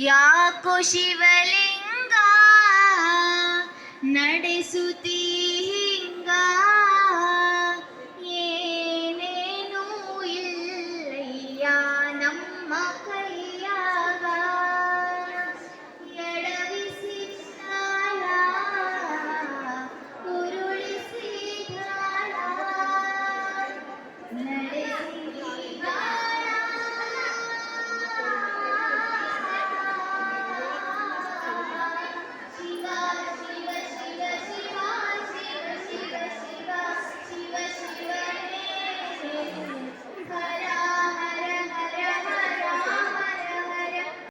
ಯಾಕೋ ಶಿವಲಿಂಗ ನಡೆಸುತ್ತೀ ಹಿಂಗ? ಏನೇನೂ ಇಲ್ಲಯ್ಯ ನಮ್ಮ ಕೈಯಾಗ. ಎಡವಿಸಿ ಕಾಲ ಉರುಳಿಸಿ ನಡೆ